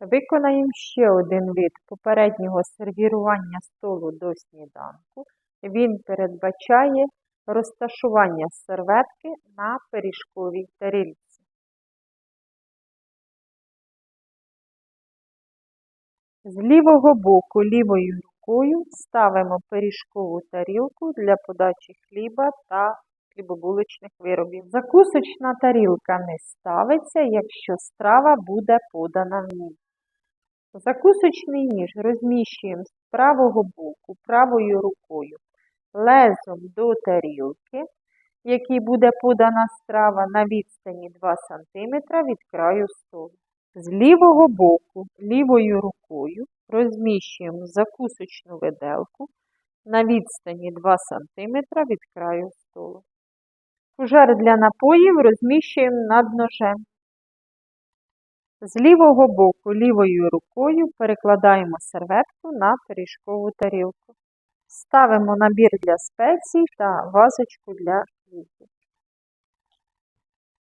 Виконаємо ще один вид попереднього сервірування столу до сніданку. Він передбачає розташування серветки на пиріжковій тарілці. З лівого боку лівою рукою ставимо пиріжкову тарілку для подачі хліба та хлібобулочних виробів. Закусочна тарілка не ставиться, якщо страва буде подана в ній. Закусочний ніж розміщуємо з правого боку правою рукою лезом до тарілки, в якій буде подана страва на відстані 2 см від краю столу. З лівого боку лівою рукою розміщуємо закусочну виделку на відстані 2 см від краю столу. Фужер для напоїв розміщуємо над ножем. З лівого боку лівою рукою перекладаємо серветку на пиріжкову тарілку. Ставимо набір для спецій та вазочку для